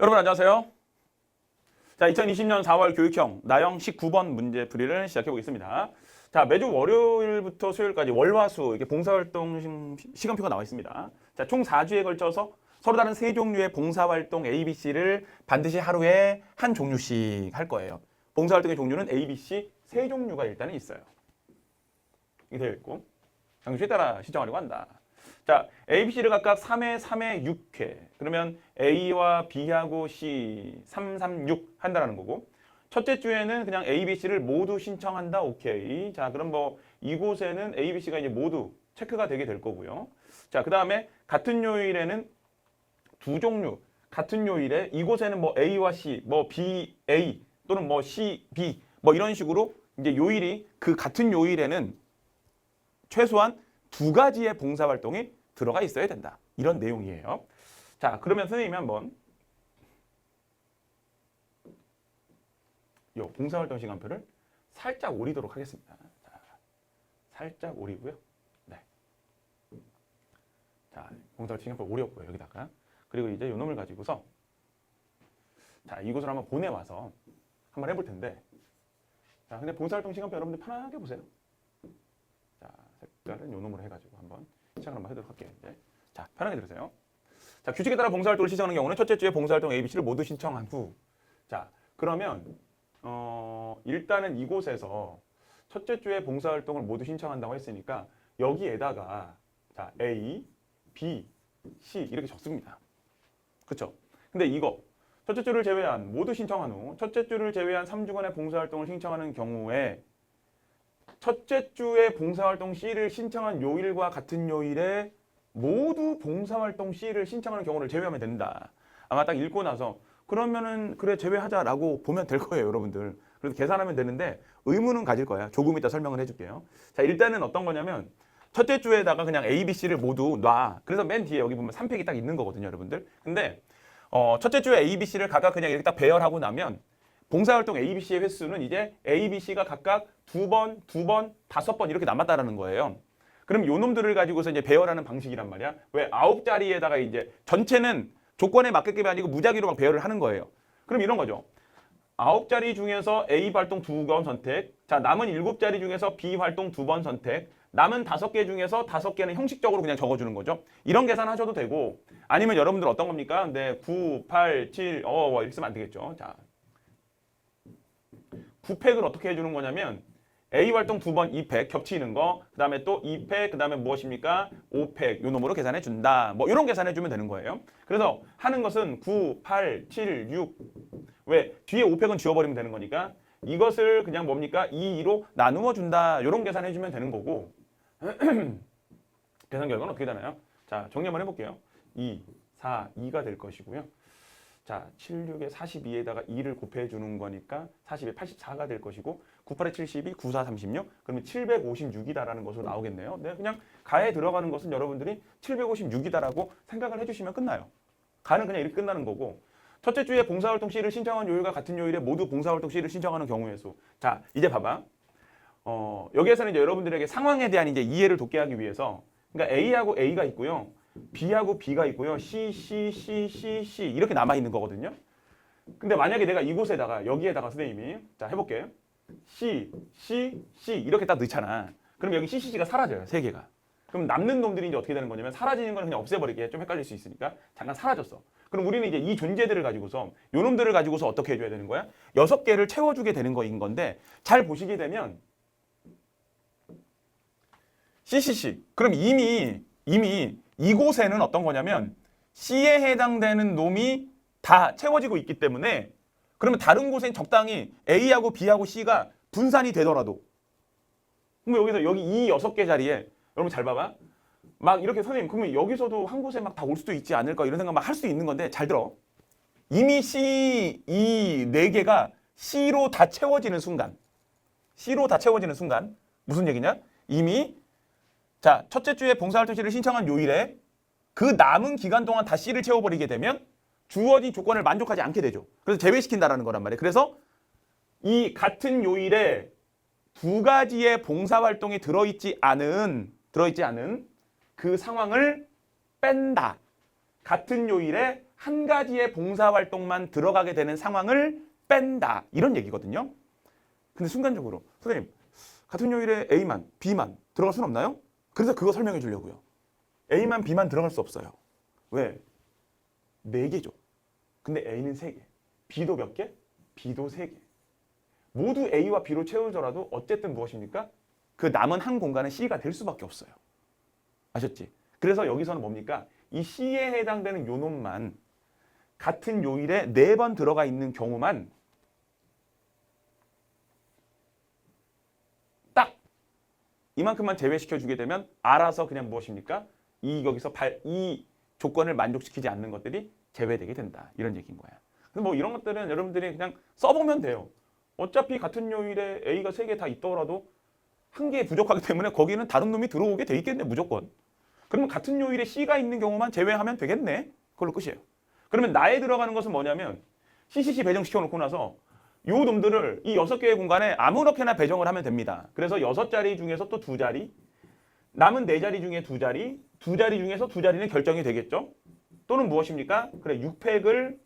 여러분 안녕하세요. 자, 2020년 4월 교육형 나영 19번 문제 풀이를 시작해 보겠습니다. 자, 매주 월요일부터 수요일까지 월화수 이렇게 봉사활동 시- 시간표가 나와 있습니다. 자, 총 4주에 걸쳐서 서로 다른 세 종류의 봉사활동 A, B, C를 반드시 하루에 한 종류씩 할 거예요. 봉사활동의 종류는 A, B, C 세 종류가 일단은 있어요. 이게 되어 있고 장수에 따라 신청하려고 한다. 자, A, B, C를 각각 3회, 3회, 6회. 그러면 A와 B하고 C 3, 3, 6 한다라는 거고. 첫째 주에는 그냥 A, B, C를 모두 신청한다. 오케이. 자, 그럼 뭐 이곳에는 A, B, C가 이제 모두 체크가 되게 될 거고요. 자, 그 다음에 같은 요일에는 두 종류 같은 요일에 이곳에는 뭐 A와 C, 뭐 B, A 또는 뭐 C, B 뭐 이런 식으로 이제 요일이 그 같은 요일에는 최소한 두 가지의 봉사활동이 들어가 있어야 된다. 이런 내용이에요. 자, 그러면 선생님이 한번 요 봉사활동 시간표를 살짝 오리도록 하겠습니다. 자, 살짝 오리고요. 네. 자, 봉사활동 시간표 오렸고요. 여기다가. 그리고 이제 요 놈을 가지고서 자, 이곳을 한번 보내와서 한번 해볼 텐데 자, 근데 봉사활동 시간표 여러분들 편하게 보세요. 자, 색깔은 요 놈으로 해가지고 한번 시작을 한번 해도록 할게요. 이제. 자, 편하게 들으세요. 자, 규칙에 따라 봉사활동을 시작하는 경우는 첫째 주에 봉사활동 A, B, C를 모두 신청한 후. 자, 그러면 어, 일단은 이곳에서 첫째 주에 봉사활동을 모두 신청한다고 했으니까 여기에다가 자, A, B, C 이렇게 적습니다. 그렇죠? 근데 이거 첫째 주를 제외한 모두 신청한 후 첫째 주를 제외한 3주간의 봉사활동을 신청하는 경우에 첫째 주에 봉사활동 C를 신청한 요일과 같은 요일에 모두 봉사활동 C를 신청하는 경우를 제외하면 된다. 아마 딱 읽고 나서 그러면은 그래 제외하자라고 보면 될 거예요, 여러분들. 그래서 계산하면 되는데 의문은 가질 거야. 조금 이따 설명을 해줄게요. 자, 일단은 어떤 거냐면 첫째 주에다가 그냥 A, B, C를 모두 놔. 그래서 맨 뒤에 여기 보면 3팩이 딱 있는 거거든요, 여러분들. 근데 어, 첫째 주에 A, B, C를 각각 그냥 이렇게 딱 배열하고 나면 봉사활동 A, B, C의 횟수는 이제 A, B, C가 각각 두 번, 두 번, 다섯 번 이렇게 남았다라는 거예요. 그럼 요 놈들을 가지고서 이제 배열하는 방식이란 말이야. 왜 아홉 자리에다가 이제 전체는 조건에 맞게끔 아니고 무작위로 막 배열을 하는 거예요. 그럼 이런 거죠. 아홉 자리 중에서 A 활동 두 번 선택. 자, 남은 일곱 자리 중에서 B 활동 두 번 선택. 남은 다섯 개 중에서 다섯 개는 형식적으로 그냥 적어주는 거죠. 이런 계산 하셔도 되고, 아니면 여러분들 어떤 겁니까? 네, 9, 8, 7, 어, 뭐 이렇게 쓰면 안 되겠죠. 자, 9팩을 어떻게 해주는 거냐면, A 활동 두 번 2팩 겹치는 거, 그 다음에 또 2팩, 그 다음에 무엇입니까? 5팩, 요 놈으로 계산해 준다. 뭐 이런 계산해 주면 되는 거예요. 그래서 하는 것은 9, 8, 7, 6. 왜? 뒤에 5팩은 지워버리면 되는 거니까 이것을 그냥 뭡니까? 2, 2로 나누어 준다. 요런 계산해 주면 되는 거고. 계산 결과는 어떻게 되나요? 자, 정리 한번 해볼게요. 2, 4, 2가 될 것이고요. 자, 76에 42에다가 2를 곱해 주는 거니까 40에 84가 될 것이고 98에 72, 94, 36 그러면 756이다라는 것으로 나오겠네요. 네, 그냥 가에 들어가는 것은 여러분들이 756이다라고 생각을 해주시면 끝나요. 가는 그냥 이렇게 끝나는 거고 첫째 주에 봉사활동 C를 신청한 요일과 같은 요일에 모두 봉사활동 C를 신청하는 경우의 수. 자, 이제 봐봐. 어, 여기에서는 이제 여러분들에게 상황에 대한 이제 이해를 돕게 하기 위해서 그러니까 A하고 A가 있고요. B하고 B가 있고요. C, C, C, C, C 이렇게 남아 있는 거거든요. 근데 만약에 내가 이곳에다가 여기에다가 선생님이 자 해볼게. C, C, C 이렇게 딱 넣잖아. 그럼 여기 C, C, C가 사라져요. 세 개가. 그럼 남는 놈들이 이제 어떻게 되는 거냐면 사라지는 건 그냥 없애버리게 좀 헷갈릴 수 있으니까 잠깐 사라졌어. 그럼 우리는 이제 이 존재들을 가지고서 요 놈들을 가지고서 어떻게 해줘야 되는 거야? 여섯 개를 채워주게 되는 거인 건데 잘 보시게 되면 CCC. 그럼 이미 이미 이곳에는 어떤 거냐면 C에 해당되는 놈이 다 채워지고 있기 때문에 그러면 다른 곳엔 적당히 A하고 B하고 C가 분산이 되더라도 그럼 여기서 여기 이 여섯 개 자리에 여러분 잘 봐봐. 막 이렇게 선생님 그러면 여기서도 한 곳에 막 다 올 수도 있지 않을까 이런 생각만 할수 있는 건데 잘 들어. 이미 C 이 네 개가 C로 다 채워지는 순간 C로 다 채워지는 순간 무슨 얘기냐? 이미 자 첫째 주에 봉사활동 C를 신청한 요일에 그 남은 기간 동안 다 C를 채워버리게 되면 주어진 조건을 만족하지 않게 되죠. 그래서 제외시킨다라는 거란 말이에요. 그래서 이 같은 요일에 두 가지의 봉사활동이 들어있지 않은 들어있지 않은 그 상황을 뺀다. 같은 요일에 한 가지의 봉사활동만 들어가게 되는 상황을 뺀다. 이런 얘기거든요. 근데 순간적으로 선생님 같은 요일에 A만 B만 들어갈 수는 없나요? 그래서 그거 설명해 주려고요. A만 B만 들어갈 수 없어요. 왜? 네 개죠. 근데 A는 세 개. B도 몇 개? B도 세 개. 모두 A와 B로 채워져라도 어쨌든 무엇입니까? 그 남은 한 공간은 C가 될 수밖에 없어요. 아셨지? 그래서 여기서는 뭡니까? 이 C에 해당되는 요놈만 같은 요일에 네 번 들어가 있는 경우만 이만큼만 제외시켜 주게 되면 알아서 그냥 무엇입니까? 이 여기서 발, 이 조건을 만족시키지 않는 것들이 제외되게 된다. 이런 얘기인 거야. 그래서 뭐 이런 것들은 여러분들이 그냥 써보면 돼요. 어차피 같은 요일에 A가 세 개 다 있더라도 한 개 부족하기 때문에 거기는 다른 놈이 들어오게 돼 있겠네 무조건. 그러면 같은 요일에 C가 있는 경우만 제외하면 되겠네. 그걸로 끝이에요. 그러면 나에 들어가는 것은 뭐냐면 CCC 배정시켜 놓고 나서 요 놈들을 이 여섯 개의 공간에 아무렇게나 배정을 하면 됩니다. 그래서 여섯 자리 중에서 또 두 자리, 남은 네 자리 중에 두 자리, 두 자리 중에서 두 자리는 결정이 되겠죠. 또는 무엇입니까? 그래 6팩을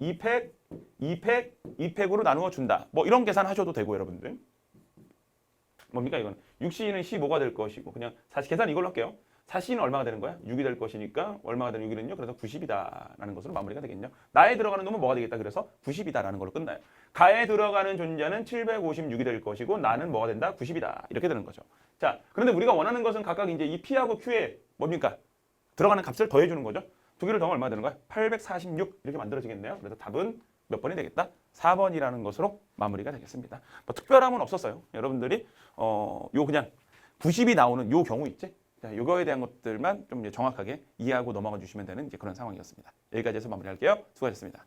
2팩, 2팩, 2팩으로 나누어 준다. 뭐 이런 계산 하셔도 되고 여러분들. 뭡니까 이건? 6C는 15가 될 것이고 그냥 사실 계산 이걸로 할게요. 4C는 얼마가 되는 거야? 6이 될 것이니까 얼마가 되는 6이는요? 그래서 90이다라는 것으로 마무리가 되겠죠. 나에 들어가는 놈은 뭐가 되겠다? 그래서 90이다라는 걸로 끝나요. 가에 들어가는 존재는 756이 될 것이고 나는 뭐가 된다? 90이다. 이렇게 되는 거죠. 자, 그런데 우리가 원하는 것은 각각 이제 이 P하고 Q에 뭡니까? 들어가는 값을 더해 주는 거죠. 두 개를 더하면 얼마 되는 거야? 846 이렇게 만들어지겠네요. 그래서 답은 몇 번이 되겠다? 4번이라는 것으로 마무리가 되겠습니다. 뭐 특별함은 없었어요. 여러분들이 어, 요 그냥 90이 나오는 요 경우 있지? 자, 요거에 대한 것들만 좀 정확하게 이해하고 넘어가 주시면 되는 그런 상황이었습니다. 여기까지 해서 마무리할게요. 수고하셨습니다.